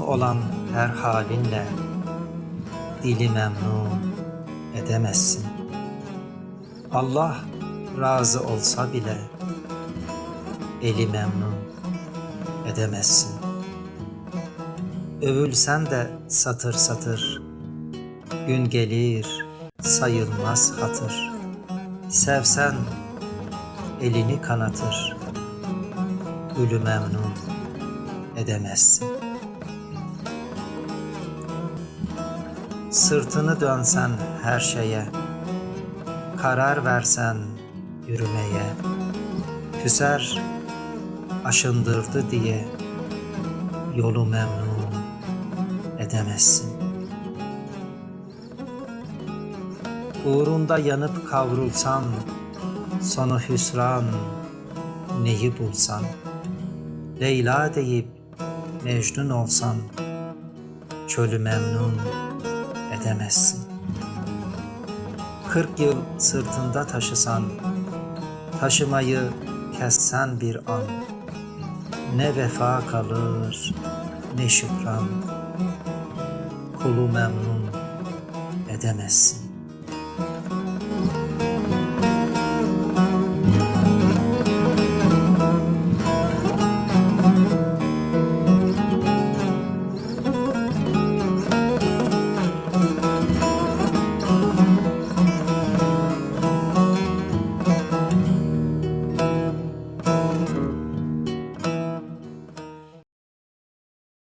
olan her halinle dili memnun edemezsin. Allah razı olsa bile eli memnun edemezsin. Övülsen de satır satır, gün gelir sayılmaz hatır. Sevsen elini kanatır, gülü memnun edemezsin. Sırtını dönsen her şeye, karar versen yürümeye, küser aşındırdı diye yolu memnun edemezsin. Uğrunda yanıp kavrulsan, sonu hüsran neyi bulsan, Leyla deyip Mecnun olsan, çölü memnun edemezsin. Kırk yıl sırtında taşısan, taşımayı kessen bir an, ne vefa kalır ne şükran, kulu memnun edemezsin.